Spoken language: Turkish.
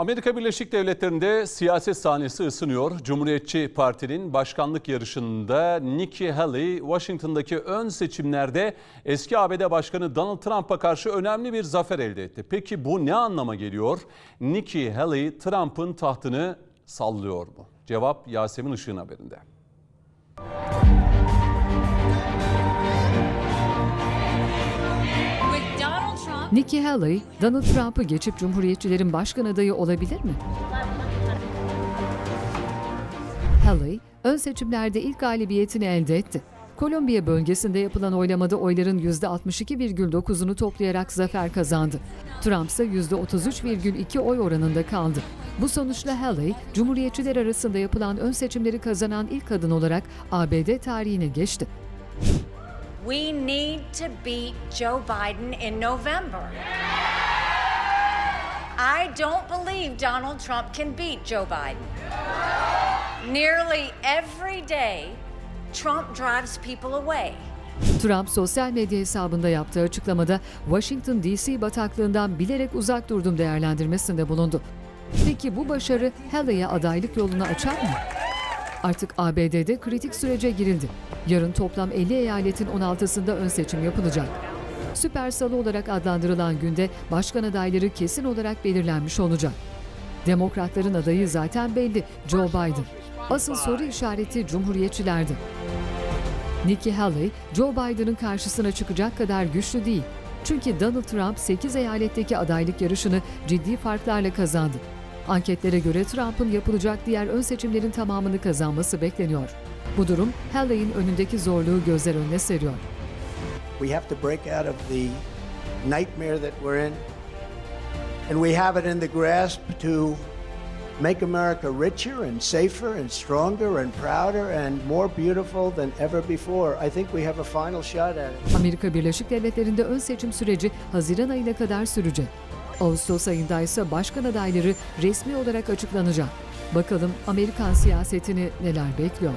Amerika Birleşik Devletleri'nde siyaset sahnesi ısınıyor. Cumhuriyetçi Parti'nin başkanlık yarışında Nikki Haley, Washington'daki ön seçimlerde eski ABD Başkanı Donald Trump'a karşı önemli bir zafer elde etti. Peki bu ne anlama geliyor? Nikki Haley, Trump'ın tahtını sallıyor mu? Cevap Yasemin Işık'ın haberinde. Nikki Haley, Donald Trump'ı geçip Cumhuriyetçilerin başkan adayı olabilir mi? Haley, ön seçimlerde ilk galibiyetini elde etti. Kolombiya bölgesinde yapılan oylamada oyların %62,9'unu toplayarak zafer kazandı. Trump ise %33,2 oy oranında kaldı. Bu sonuçla Haley, Cumhuriyetçiler arasında yapılan ön seçimleri kazanan ilk kadın olarak ABD tarihine geçti. We need to beat Joe Biden in November. I don't believe Donald Trump can beat Joe Biden. Nearly every day, Trump drives people away. Trump sosyal medya hesabında yaptığı açıklamada Washington DC bataklığından bilerek uzak durdum değerlendirmesinde bulundu. Peki bu başarı Haley'e adaylık yolunu açar mı? Artık ABD'de kritik sürece girildi. Yarın toplam 50 eyaletin 16'sında ön seçim yapılacak. Süper Salı olarak adlandırılan günde başkan adayları kesin olarak belirlenmiş olacak. Demokratların adayı zaten belli, Joe Biden. Asıl soru işareti Cumhuriyetçilerdi. Nikki Haley, Joe Biden'ın karşısına çıkacak kadar güçlü değil. Çünkü Donald Trump 8 eyaletteki adaylık yarışını ciddi farklarla kazandı. Anketlere göre Trump'ın yapılacak diğer ön seçimlerin tamamını kazanması bekleniyor. Bu durum Haley'in önündeki zorluğu gözler önüne seriyor. We have to break out of the nightmare that we're in. And we have it in the grasp to make America richer and safer and stronger and prouder and more beautiful than ever before. I think we have a final shot at it. Amerika Birleşik Devletleri'nde ön seçim süreci Haziran ayına kadar sürecek. Ağustos ayında ise başkan adayları resmi olarak açıklanacak. Bakalım Amerikan siyasetini neler bekliyor?